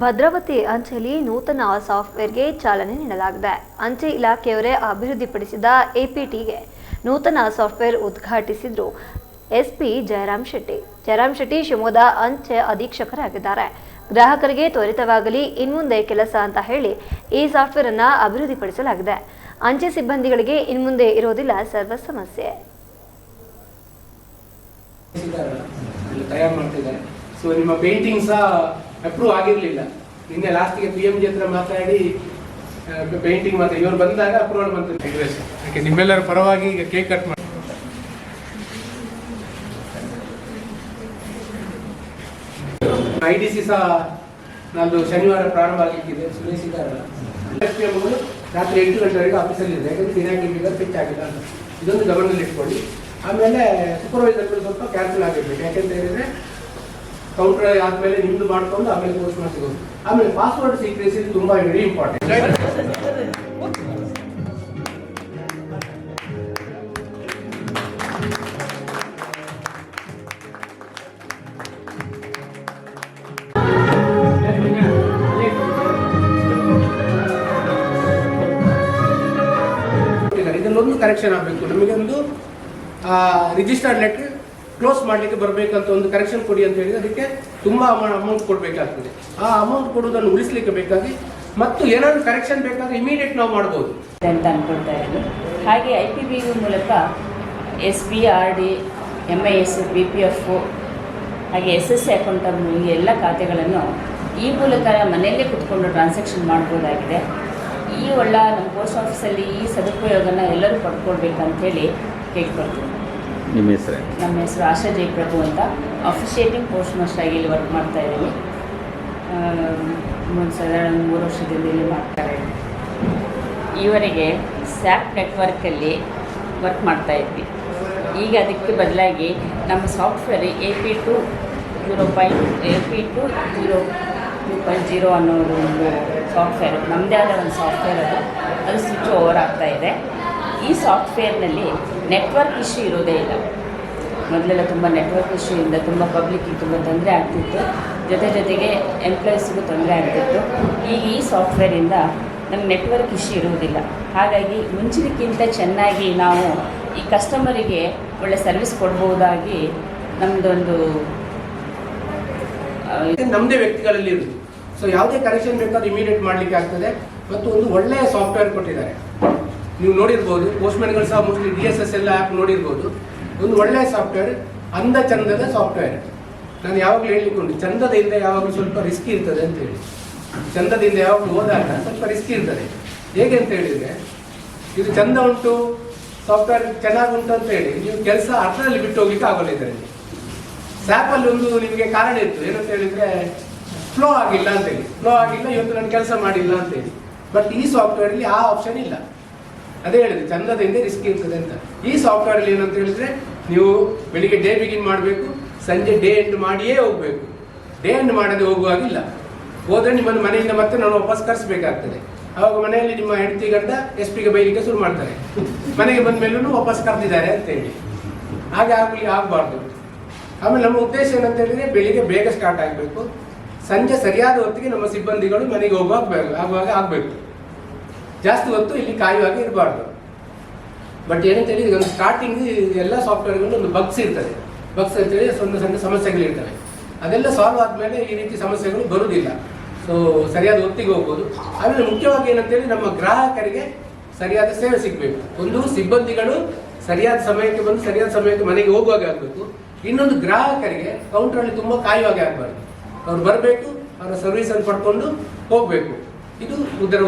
ಭದ್ರಾವತಿ ಅಂಚೆಯಲ್ಲಿ ನೂತನ ಸಾಫ್ಟ್ವೇರ್ಗೆ ಚಾಲನೆ ನೀಡಲಾಗಿದೆ. ಅಂಚೆ ಇಲಾಖೆಯವರೇ ಅಭಿವೃದ್ಧಿಪಡಿಸಿದ ಎಪಿಟಿಗೆ ನೂತನ ಸಾಫ್ಟ್ವೇರ್ ಉದ್ಘಾಟಿಸಿದ್ರು ಎಸ್ಪಿ ಜಯರಾಮ್ ಶೆಟ್ಟಿ. ಜಯರಾಮ್ ಶೆಟ್ಟಿ ಶಿವಮೊಗ್ಗದ ಅಂಚೆ ಅಧೀಕ್ಷಕರಾಗಿದ್ದಾರೆ. ಗ್ರಾಹಕರಿಗೆ ತ್ವರಿತವಾಗಲಿ, ಇನ್ಮುಂದೆ ಕೆಲಸ ಅಂತ ಹೇಳಿ ಈ ಸಾಫ್ಟ್ವೇರ್ ಅನ್ನ ಅಭಿವೃದ್ಧಿಪಡಿಸಲಾಗಿದೆ. ಅಂಚೆ ಸಿಬ್ಬಂದಿಗಳಿಗೆ ಇನ್ಮುಂದೆ ಇರೋದಿಲ್ಲ, ಸರ್ವ ಸಮಸ್ಯೆ. ಸೊ ನಿಮ್ಮ ಪೇಂಟಿಂಗ್ ಅಪ್ರೂವ್ ಆಗಿರ್ಲಿಲ್ಲ. ನಿನ್ನೆ ಲಾಸ್ಟಿಗೆ ಪಿ ಎಂ ಜಿ ಹತ್ರ ಮಾತಾಡಿ ಪೇಂಟಿಂಗ್ ಮಾತ್ರ ಇವರು ಬಂದಾಗ ಅಪ್ರೂವಲ್ ಬಂತು. ಯಾಕೆ ನಿಮ್ಮೆಲ್ಲರ ಪರವಾಗಿ ಈಗ ಕೇಕ್ ಕಟ್ ಮಾಡಿ ಐ ಡಿ ಸಿ ಸಹ ನಂದು ಶನಿವಾರ ಪ್ರಾರಂಭ ಆಗಲಿಕ್ಕಿದೆ. ಸುರೇಶ್ ಇದ್ದಾರಲ್ಲ ಲಕ್ಷ್ಮಿ ಅಮ್ಮಗಳು ರಾತ್ರಿ ಎಂಟು ಗಂಟೆವರೆಗೆ ಆಫೀಸಲ್ಲಿ ಇದೆ ಯಾಕಂದ್ರೆ ದಿನಾಂಕ ಫಿಟ್ ಆಗಿಲ್ಲ ಅಂತ. ಇದೊಂದು ಗಮನದಲ್ಲಿ ಇಟ್ಕೊಳ್ಳಿ ಆಮೇಲೆ ಸೂಪರ್ವೈಸರ್ಗಳು ಸ್ವಲ್ಪ ಕ್ಯಾನ್ಸಲ್ ಆಗಿರ್ಬೇಕು. ಯಾಕೆಂತ ಹೇಳಿದ್ರೆ ಕೌಂಟರ್ ಆದ್ಮೇಲೆ ನಿಮ್ದು ಮಾಡ್ಕೊಂಡು ಆಮೇಲೆ ಪೋಸ್ಟ್ ಸಿಗೋದು. ಆಮೇಲೆ ಪಾಸ್ವರ್ಡ್ ಸೀಕ್ರೆಸಿ ತುಂಬಾ ವೆರಿ ಇಂಪಾರ್ಟೆಂಟ್ ಇದನ್ನೊಂದು ಕರೆಕ್ಷನ್ ಆಗಬೇಕು. ನಮಗೆ ಒಂದು ರಿಜಿಸ್ಟರ್ಡ್ ಲೆಟರ್ ಕ್ಲೋಸ್ ಮಾಡಲಿಕ್ಕೆ ಬರಬೇಕಂತ ಒಂದು ಕರೆಕ್ಷನ್ ಕೊಡಿ ಅಂತ ಹೇಳಿದ್ರೆ ಅದಕ್ಕೆ ತುಂಬ ಅಮೌಂಟ್ ಕೊಡಬೇಕಾಗ್ತದೆ. ಆ ಅಮೌಂಟ್ ಕೊಡುವುದನ್ನು ಉಳಿಸ್ಲಿಕ್ಕೆ ಬೇಕಾಗಿ ಮತ್ತು ಏನಾದರೂ ಕರೆಕ್ಷನ್ ಬೇಕಾದ್ರೆ ಇಮಿಡಿಯೇಟ್ ನಾವು ಮಾಡ್ಬೋದು. ಅಂತ ಅಂದ್ಕೊಳ್ತಾ ಇದ್ದೀನಿ. ಹಾಗೆ ಐ ಪಿ ಬಿ ಮೂಲಕ S B R D M I S B P F ಹಾಗೆ ಎಸ್ ಎಸ್ ಸಿ ಅಕೌಂಟ್ ಈ ಎಲ್ಲ ಖಾತೆಗಳನ್ನು ಈ ಮೂಲಕ ಮನೆಯಲ್ಲೇ ಕುತ್ಕೊಂಡು ಟ್ರಾನ್ಸಾಕ್ಷನ್ ಮಾಡ್ಬೋದಾಗಿದೆ. ಈ ಒಳ್ಳೆ ನಮ್ಮ ಪೋಸ್ಟ್ ಆಫೀಸಲ್ಲಿ ಈ ಸದುಪಯೋಗನ ಎಲ್ಲರೂ ಪಡ್ಕೊಳ್ಬೇಕಂತೇಳಿ ಕೇಳ್ಕೊಳ್ತೀನಿ. ನಿಮ್ಮ ಹೆಸರೇ? ನಮ್ಮ ಹೆಸರು ಆಶಾ ಜಯಪ್ರಭು ಅಂತ. ಅಫಿಷಿಯೇಟಿಂಗ್ ಪೋಸ್ಟ್ ಮಾಸ್ಟರ್ ಆಗಿ ಇಲ್ಲಿ ವರ್ಕ್ ಮಾಡ್ತಾ ಇದ್ದೀನಿ. ಸಾಧಾರಣ ಮೂರು ವರ್ಷದಿಂದ ಇಲ್ಲಿ ಮಾಡ್ತಾರೆ ಈವರೆಗೆ ಸ್ಯಾಪ್ ನೆಟ್ವರ್ಕಲ್ಲಿ ವರ್ಕ್ ಮಾಡ್ತಾ ಇದ್ವಿ. ಈಗ ಅದಕ್ಕೆ ಬದಲಾಗಿ ನಮ್ಮ software A P two zero point A P two zero two point zero ಅನ್ನೋದು ಒಂದು ಸಾಫ್ಟ್ವೇರ್ ನಮ್ಮದೇ ಆದ ಒಂದು ಸಾಫ್ಟ್ವೇರ್ ಅದು. ಅದು ಸ್ವಿಚ್ ಓವರ್ ಆಗ್ತಾ ಇದೆ. ಈ ಸಾಫ್ಟ್ವೇರ್ನಲ್ಲಿ ನೆಟ್ವರ್ಕ್ ಇಶ್ಯೂ ಇರೋದೇ ಇಲ್ಲ. ಮೊದಲೆಲ್ಲ ತುಂಬ ನೆಟ್ವರ್ಕ್ ಇಶ್ಯೂಯಿಂದ ತುಂಬ ಪಬ್ಲಿಕ್ಕಿಗೆ ತುಂಬ ತೊಂದರೆ ಆಗ್ತಿತ್ತು. ಜೊತೆ ಜೊತೆಗೆ ಎಂಪ್ಲಾಯೀಸ್ಗೂ ತೊಂದರೆ ಆಗ್ತಿತ್ತು. ಈಗ ಈ ಸಾಫ್ಟ್ವೇರಿಂದ ನಮ್ಗೆ ನೆಟ್ವರ್ಕ್ ಇಶ್ಯೂ ಇರುವುದಿಲ್ಲ. ಹಾಗಾಗಿ ಮುಂಚಿನಕ್ಕಿಂತ ಚೆನ್ನಾಗಿ ನಾವು ಈ ಕಸ್ಟಮರಿಗೆ ಒಳ್ಳೆ ಸರ್ವಿಸ್ ಕೊಡ್ಬೋದಾಗಿ ನಮ್ಮದೊಂದು ನಮ್ಮದೇ ವ್ಯಕ್ತಿಗಳಲ್ಲಿ ಇರುತ್ತೆ ಸೊ ಯಾವುದೇ ಕರೆಕ್ಷನ್ ಬೇಕಾದ್ರೂ ಇಮಿಡಿಯೇಟ್ ಮಾಡಲಿಕ್ಕೆ ಆಗ್ತದೆ. ಮತ್ತು ಒಂದು ಒಳ್ಳೆಯ ಸಾಫ್ಟ್ವೇರ್ ಕೊಟ್ಟಿದ್ದಾರೆ. ನೀವು ನೋಡಿರ್ಬೋದು ಪೋಸ್ಟ್ಮ್ಯಾನ್ಗಳು ಸಹ ಮೋಸ್ಟ್ಲಿ ಡಿ ಎಸ್ ಎಸ್ ಎಲ್ಲ ಆ್ಯಪ್ ನೋಡಿರ್ಬೋದು. ಒಂದು ಒಳ್ಳೆಯ ಸಾಫ್ಟ್ವೇರ್ ಅಂದ ಚಂದದ ಸಾಫ್ಟ್ವೇರ್ ನಾನು ಯಾವಾಗಲೂ ಹೇಳಿಕೊಂಡು ಚಂದದಿಂದ ಯಾವಾಗಲೂ ಸ್ವಲ್ಪ ರಿಸ್ಕ್ ಇರ್ತದೆ ಅಂತ ಹೇಳಿ. ಚಂದದಿಂದ ಯಾವಾಗಲೂ ಹೋದಾಗ ಸ್ವಲ್ಪ ರಿಸ್ಕ್ ಇರ್ತದೆ. ಹೇಗೆ ಅಂತ ಹೇಳಿದರೆ, ಇದು ಚಂದ ಉಂಟು ಸಾಫ್ಟ್ವೇರ್ ಚೆನ್ನಾಗಿ ಉಂಟು ಅಂತ ಹೇಳಿ, ನೀವು ಕೆಲಸ ಅರ್ಧದಲ್ಲಿ ಬಿಟ್ಟು ಹೋಗ್ಲಿಕ್ಕೆ ಆಗೋಲ್ಲ ಇದರಲ್ಲಿ. ಸ್ಯಾಪಲ್ಲಿ ಒಂದು ನಿಮಗೆ ಕಾರಣ ಇತ್ತು. ಏನಂತ ಹೇಳಿದ್ರೆ ಫ್ಲೋ ಆಗಿಲ್ಲ ಅಂತ ಹೇಳಿ. ಫ್ಲೋ ಆಗಿಲ್ಲ, ಇವತ್ತು ನಾನು ಕೆಲಸ ಮಾಡಿಲ್ಲ ಅಂತೇಳಿ ಬಟ್ ಈ ಸಾಫ್ಟ್ವೇರಲ್ಲಿ ಆ ಆಪ್ಷನ್ ಇಲ್ಲ. ಅದೇ ಹೇಳಿದೆ ಹಿಂದೆ ರಿಸ್ಕ್ ಇರ್ತದೆ ಅಂತ. ಈ ಸಾಫ್ಟ್ವೇರ್ ಅಲ್ಲಿ ಏನಂತ ಹೇಳಿದ್ರೆ, ನೀವು ಬೆಳಿಗ್ಗೆ ಡೇ ಬಿಗಿನ್ ಮಾಡಬೇಕು, ಸಂಜೆ ಡೇ ಎಂಡ್ ಮಾಡಿಯೇ ಹೋಗ್ಬೇಕು. ಡೇ ಎಂಡ್ ಮಾಡದೆ ಹೋಗುವಾಗಿಲ್ಲ. ಹೋದ್ರೆ ನಿಮ್ಮನ್ನು ಮನೆಯಿಂದ ಮತ್ತೆ ನಾನು ವಾಪಸ್ ಕರೆಸಬೇಕಾಗ್ತದೆ. ಅವಾಗ ಮನೆಯಲ್ಲಿ ನಿಮ್ಮ ಹೆಂಡತಿ ಗಂಡ ಎಸ್ ಪಿಗೆ ಬೈಲಿಕ್ಕೆ ಶುರು ಮಾಡ್ತಾರೆ. ಮನೆಗೆ ಬಂದ ಮೇಲೂ ವಾಪಸ್ ಕರೆದಿದ್ದಾರೆ ಅಂತ ಹೇಳಿ ಹಾಗೆ ಆಗಲಿ ಆಗಬಾರ್ದು. ಆಮೇಲೆ ನಮ್ಮ ಉದ್ದೇಶ ಏನಂತ ಹೇಳಿದ್ರೆ, ಬೆಳಿಗ್ಗೆ ಬೇಗ ಸ್ಟಾರ್ಟ್ ಆಗಬೇಕು. ಸಂಜೆ ಸರಿಯಾದ ಹೊತ್ತಿಗೆ ನಮ್ಮ ಸಿಬ್ಬಂದಿಗಳು ಮನೆಗೆ ಹೋಗುವಾಗ ಆಗುವಾಗ ಆಗಬೇಕು. ಜಾಸ್ತಿ ಹೊತ್ತು ಇಲ್ಲಿ ಕಾಯುವಾಗ ಇರಬಾರ್ದು. ಬಟ್ ಏನಂತ ಹೇಳಿ ಒಂದು ಸ್ಟಾರ್ಟಿಂಗ್ ಎಲ್ಲ ಸಾಫ್ಟ್ವೇರ್ಗಳು ಒಂದು ಬಗ್ಸ್ ಇರ್ತದೆ. ಬಗ್ಸ್ ಅಂತ ಹೇಳಿ ಸಣ್ಣ ಸಣ್ಣ ಸಮಸ್ಯೆಗಳು ಇರ್ತವೆ. ಅದೆಲ್ಲ ಸಾಲ್ವ್ ಆದ್ಮೇಲೆ ಈ ರೀತಿ ಸಮಸ್ಯೆಗಳು ಬರುವುದಿಲ್ಲ ಸೊ ಸರಿಯಾದ ಒತ್ತಿಗೆ ಹೋಗ್ಬೋದು. ಆಮೇಲೆ ಮುಖ್ಯವಾಗಿ ಏನಂತೇಳಿ ನಮ್ಮ ಗ್ರಾಹಕರಿಗೆ ಸರಿಯಾದ ಸೇವೆ ಸಿಗಬೇಕು. ಒಂದು ಸಿಬ್ಬಂದಿಗಳು ಸರಿಯಾದ ಸಮಯಕ್ಕೆ ಬಂದು ಸರಿಯಾದ ಸಮಯಕ್ಕೆ ಮನೆಗೆ ಹೋಗುವಾಗ ಆಗಬೇಕು. ಇನ್ನೊಂದು ಗ್ರಾಹಕರಿಗೆ ಕೌಂಟ್ರಲ್ಲಿ ತುಂಬ ಕಾಯುವಾಗೆ ಆಗಬಾರ್ದು. ಅವ್ರು ಬರಬೇಕು, ಅವರ ಸರ್ವಿಸ್ ಅನ್ನು ಪಡ್ಕೊಂಡು ಹೋಗಬೇಕು. ಇದು ಇದರ